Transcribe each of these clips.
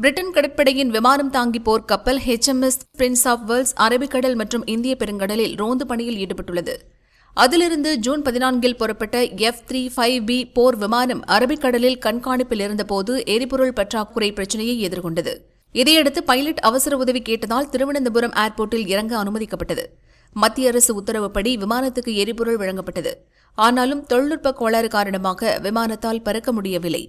Britain கடற்படையின் விமானம் தாங்கி போர் கப்பல் ஹெச்எம்எஸ் பிரின்ஸ் ஆஃப் வேல்ஸ் அரபிக்கடல் மற்றும் இந்திய பெருங்கடலில் ரோந்து பணியில் ஈடுபட்டுள்ளது. அதிலிருந்து ஜூன் பதினான்கில் புறப்பட்ட எஃப் த்ரீ ஃபைவ் பி போர் விமானம் அரபிக்கடலில் கண்காணிப்பில் இருந்தபோது எரிபொருள் பற்றாக்குறை பிரச்சினையை எதிர்கொண்டது. இதையடுத்து பைலட் அவசர உதவி கேட்டதால் திருவனந்தபுரம் ஏர்போர்ட்டில் இறங்க அனுமதிக்கப்பட்டது. மத்திய அரசு உத்தரவுப்படி விமானத்துக்கு எரிபொருள் வழங்கப்பட்டது. ஆனாலும் தொழில்நுட்ப கோளாறு காரணமாக விமானத்தால் பறக்க முடியவில்லை.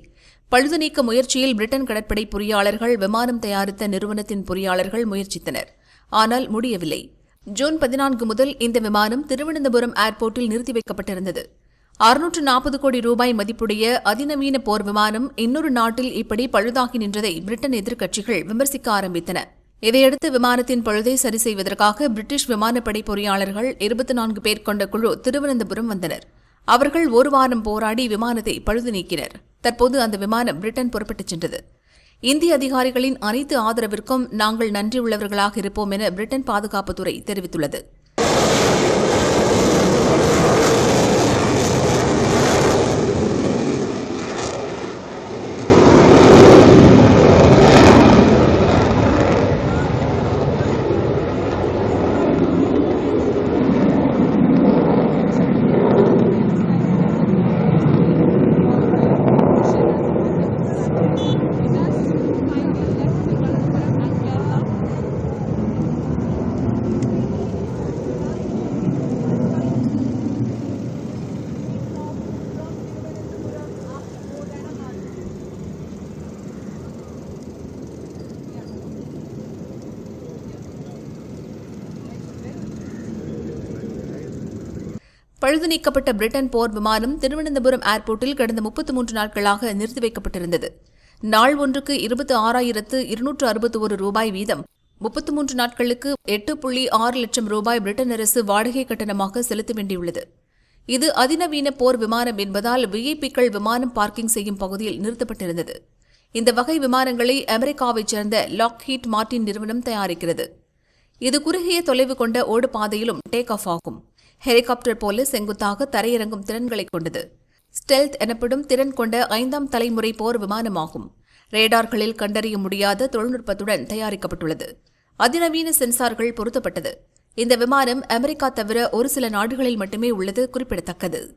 பழுது நீக்க முயற்சியில் பிரிட்டன் கடற்படை பொறியாளர்கள் விமானம் தயாரித்த நிறுவனத்தின் பொறியாளர்கள் முயற்சித்தனர். ஆனால் முடியவில்லை. ஜூன் பதினான்கு முதல் இந்த விமானம் திருவனந்தபுரம் ஏர்போர்ட்டில் நிறுத்தி வைக்கப்பட்டிருந்தது. அறுநூற்று நாற்பது கோடி ரூபாய் மதிப்புடைய அதிநவீன போர் விமானம் இன்னொரு நாட்டில் இப்படி பழுதாகி நின்றதை பிரிட்டன் எதிர்க்கட்சிகள் விமர்சிக்க ஆரம்பித்தன. இதையடுத்து விமானத்தின் பழுதை சரி செய்வதற்காக பிரிட்டிஷ் விமானப்படை பொறியாளர்கள் இருபத்தி நான்கு பேர் கொண்ட குழு திருவனந்தபுரம் வந்தனர். அவர்கள் ஒரு வாரம் போராடி விமானத்தை பழுது நீக்கினர். தற்போது அந்த விமானம் பிரிட்டன் புறப்பட்டுச் சென்றது. இந்திய அதிகாரிகளின் அனைத்து ஆதரவிற்கும் நாங்கள் நன்றியுள்ளவர்களாக இருப்போம் என பிரிட்டன் பாதுகாப்புத்துறை தெரிவித்துள்ளது. பழுது நீக்கப்பட்ட பிரிட்டன் போர் விமானம் திருவனந்தபுரம் ஏர்போர்ட்டில் கடந்த முப்பத்து மூன்று நாட்களாக நிறுத்தி வைக்கப்பட்டிருந்தது. நாள் ஒன்றுக்கு இருபத்தி ஆறாயிரத்து இருநூற்று அறுபத்தி ஒரு ரூபாய் வீதம். முப்பத்து மூன்று நாட்களுக்கு எட்டு புள்ளி ஆறு லட்சம் ரூபாய் பிரிட்டன் அரசு வாடகை கட்டணமாக செலுத்த வேண்டியுள்ளது. இது அதிநவீன போர் விமானம் என்பதால் விஐபிக்கள் விமானம் பார்க்கிங் செய்யும் பகுதியில் நிறுத்தப்பட்டிருந்தது. இந்த வகை விமானங்களை அமெரிக்காவைச் சேர்ந்த லாக்ஹீட் மார்டின் நிறுவனம் தயாரிக்கிறது. இது குறுகிய தொலைவு கொண்ட ஓடு பாதையிலும் டேக் ஆஃப் ஆகும். ஹெலிகாப்டர் போல செங்குத்தாக தரையிறங்கும் திறன்களை கொண்டது. ஸ்டெல்த் எனப்படும் திறன் கொண்ட ஐந்தாம் தலைமுறை போர் விமானமாகும். ரேடார்களில் கண்டறிய முடியாத தொழில்நுட்பத்துடன் தயாரிக்கப்பட்டுள்ளது. அதிநவீன சென்சார்கள் பொருத்தப்பட்டது. இந்த விமானம் அமெரிக்கா தவிர ஒரு சில நாடுகளில் மட்டுமே உள்ளது குறிப்பிடத்தக்கது.